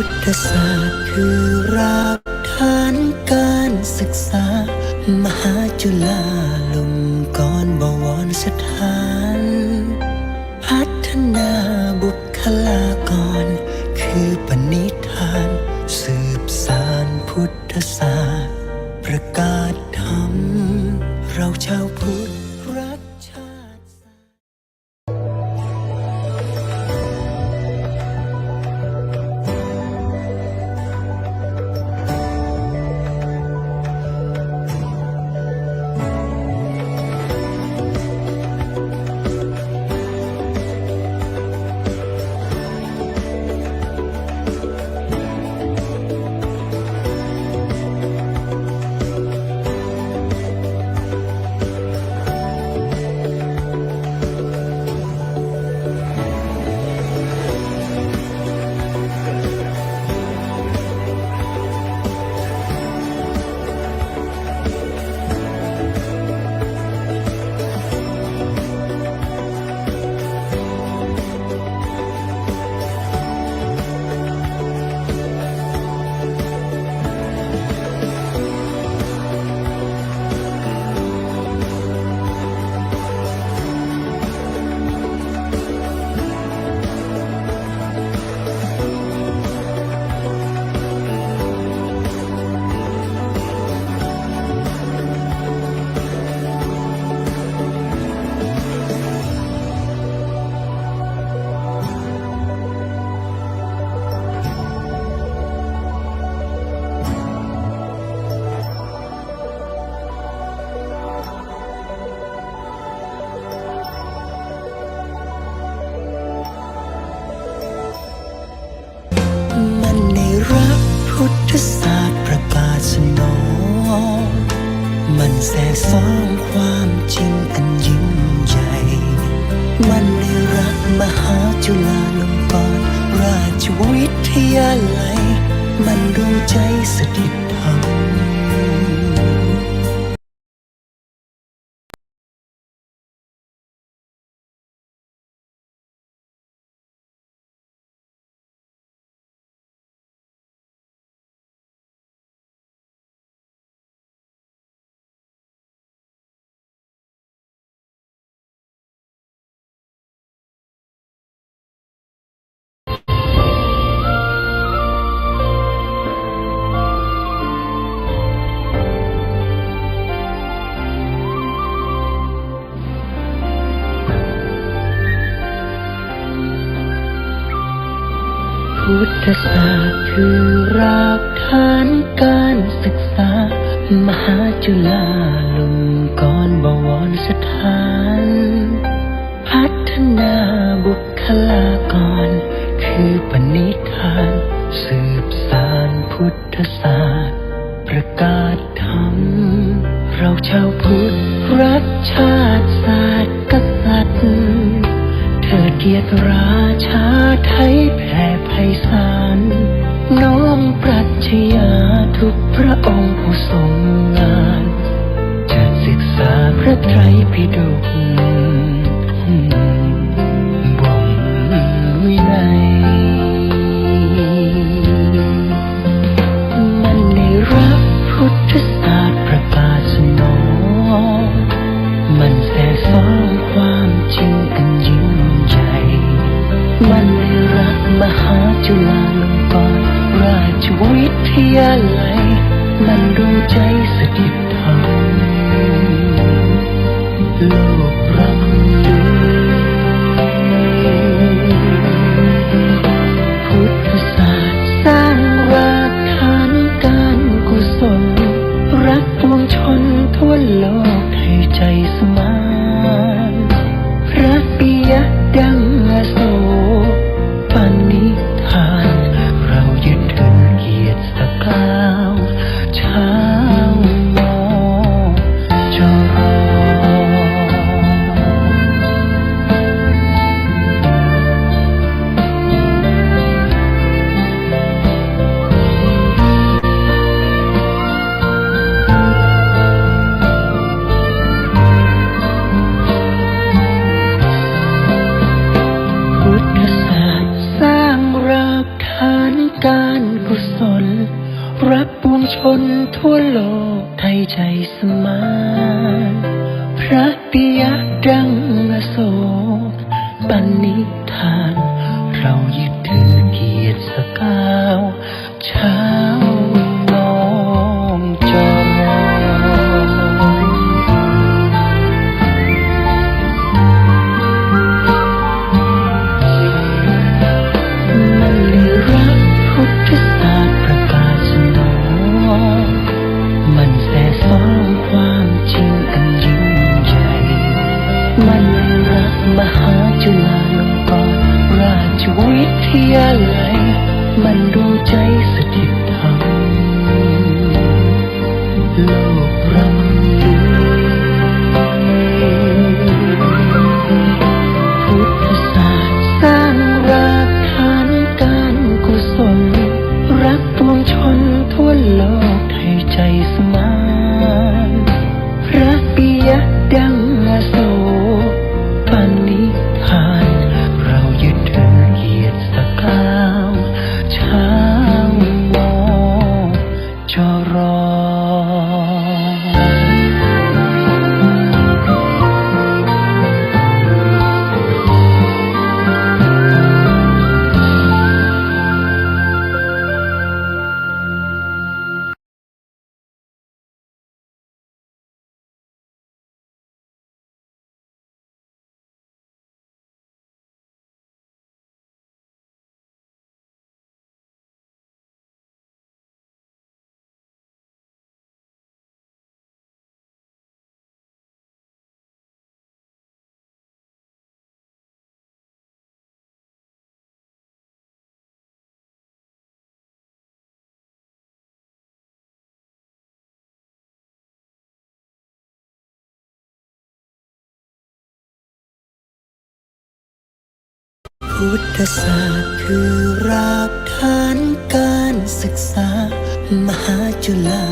พุทธศาสตร์คือรากฐานการศึกษา มหาจุฬาลงกรณ์บวรสถาน พัฒนาบุคลากร คือปณิธาน สืบสารพุทธศาสตร์ ประกาศธรรม เราชาวพุทธ แสสองความจริงอันยิ่งใหญ่ มันได้รักมหาจุฬาลงกรณราชวิทยาลัย มันดูใจสถิตธรรม พุทธศาสตร์คือรากฐานการศึกษา มหาจุฬาลงกรณ์บวรสถาน พัฒนาบุคลากร คือปณิธาน สืบสารพุทธศาสตร์ ประกาศธรรม เราชาวพุทธรักชาติศาสตร์กษัตริย์เธอเกียรติราชาไทยแผ่ไพศาล ชยาทุกพระองค์ผู้ทรงงานจะศึกษาพระไตรปิฎก ยาลัยมันรู้ใจสถิดทำโลก ทั่วโลก พุทธศาสตร์คือรากฐานการศึกษามหาจุฬา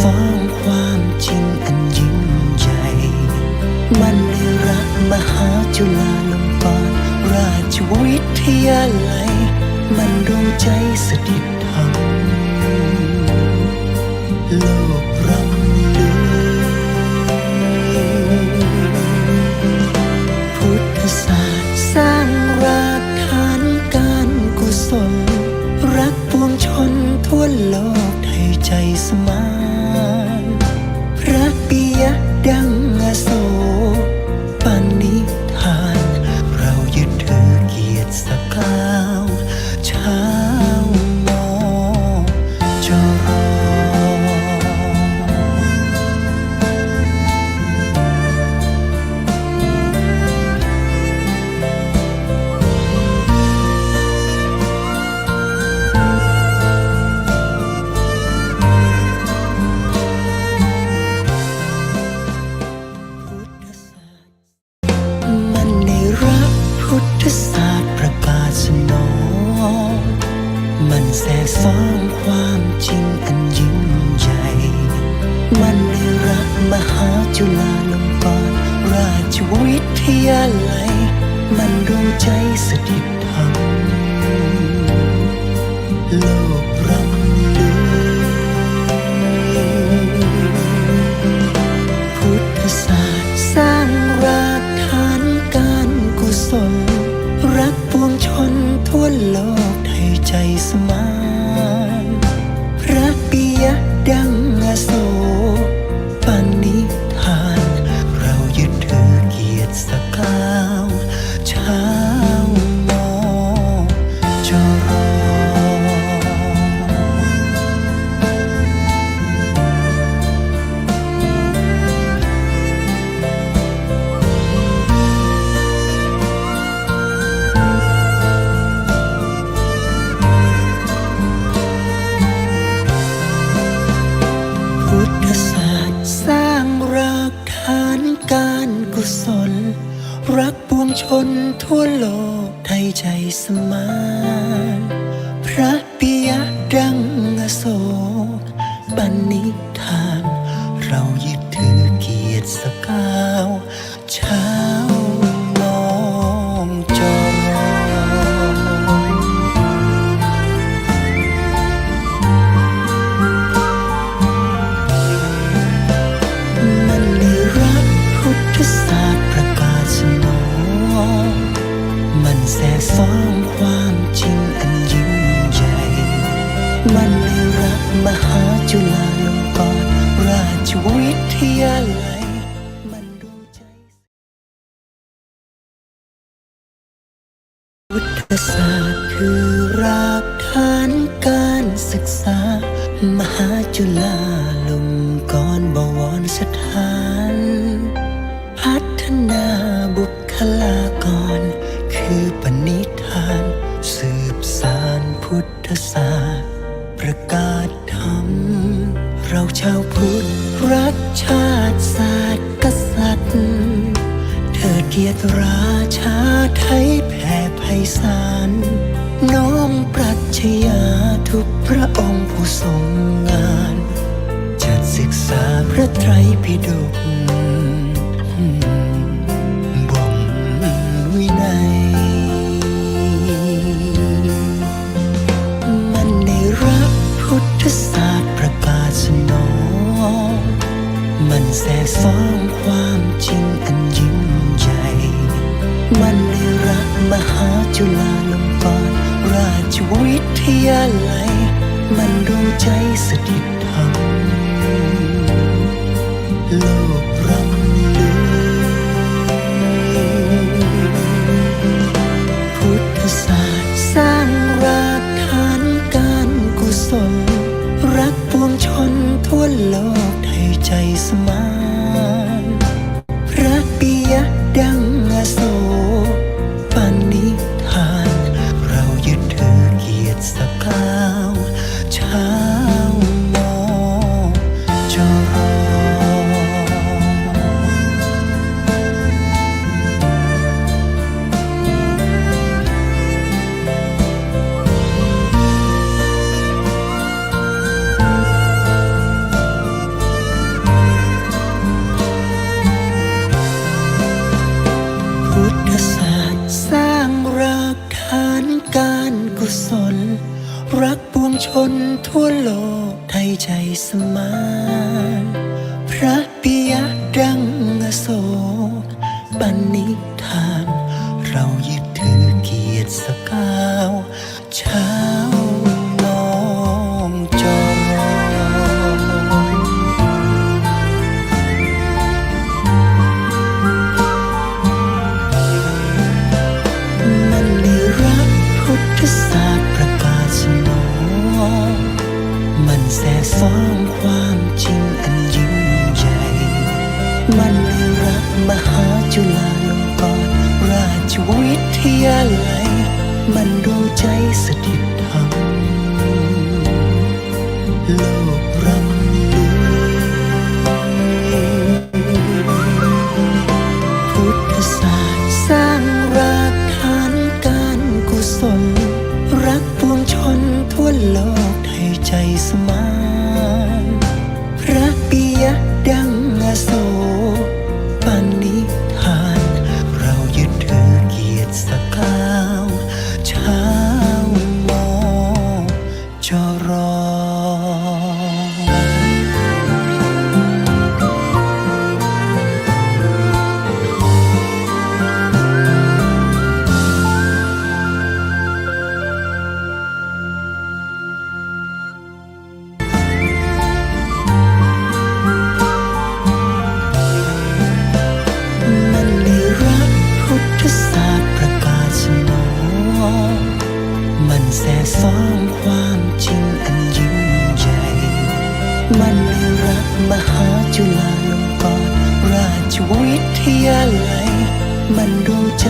ซ่องความจริงอันยิ่งใหญ่ มันได้รักมหาจุฬาลงกรณราชวิทยาลัย มันดวงใจสถิต ทั่วโลกไทยใจสมา พุทธศาสตร์คือรากฐานการศึกษา มหาจุฬาลงกรบวรสถาน พัฒนาบุคลากร คือปณิธาน สืบสารพุทธศาสตร์ประกาศธรรม เราชาวพุทธ รักชาติศาสตร์กษัตริย์ เธอเกียรติราชาไทยแผ่ไพศาลน้อมปรัชญาทุกพระองค์ผู้ทรงงาน จัดศึกษาพระไตรปิฎก เรายึดถือเกียรติสกา ซ่อนความจริงอันยิ่งใหญ่ มันในรักมหาจุฬาลงกรณราชวิทยาลัย มันดูใจ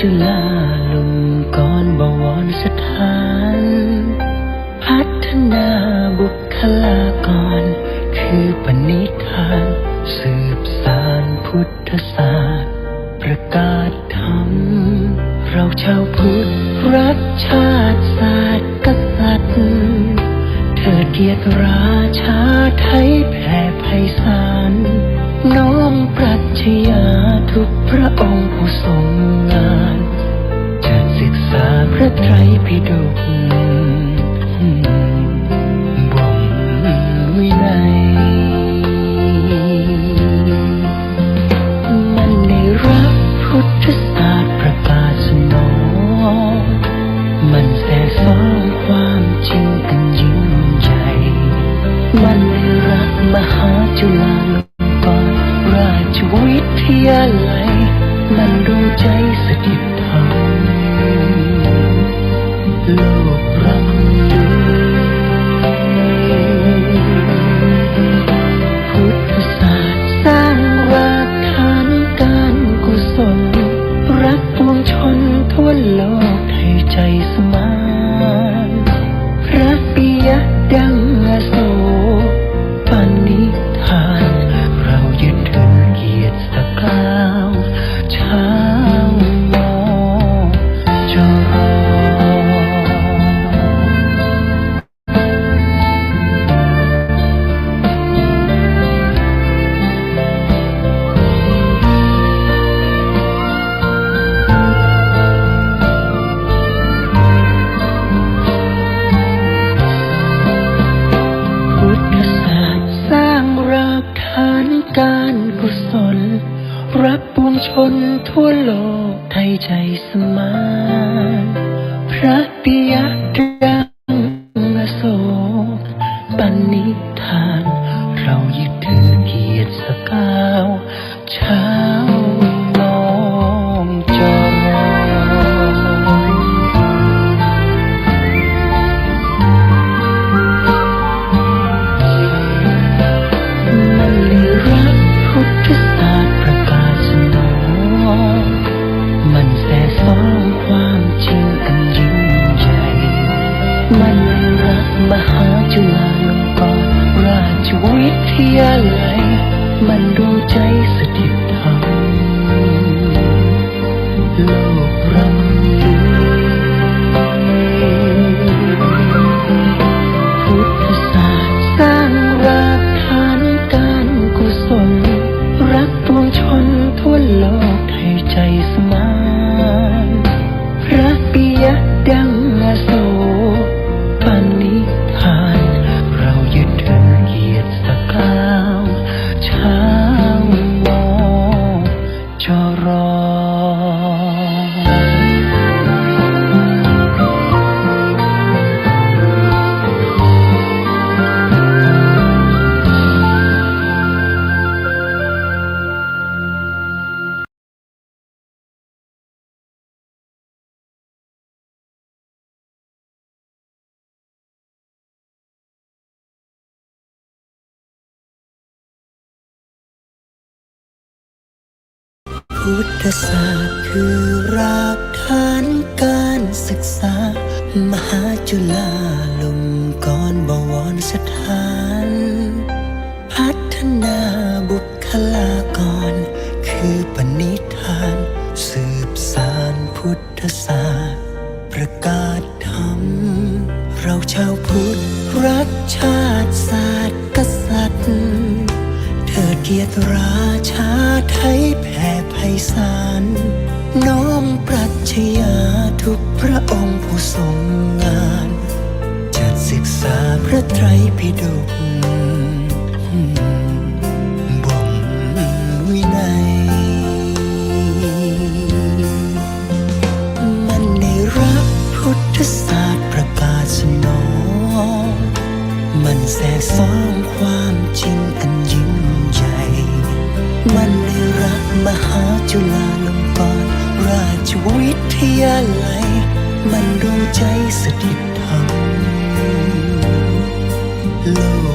จุลาลมก้อรบวรสถ อาจประกาศสนมันแสซ้อนความจริงกันยิ่งใหญ่มันได้รักมหาจุลงกรณราชวิทยาลัยมันรู้ใจสถิต choice. พุทธศาสตร์คือรากฐานการศึกษา มหาจุฬาลงกรณ์บวรสถาน พัฒนา มันได้รักมหาจุฬาลงกรณราชวิทยาลัย มันดูใจสถิตธรรมโลก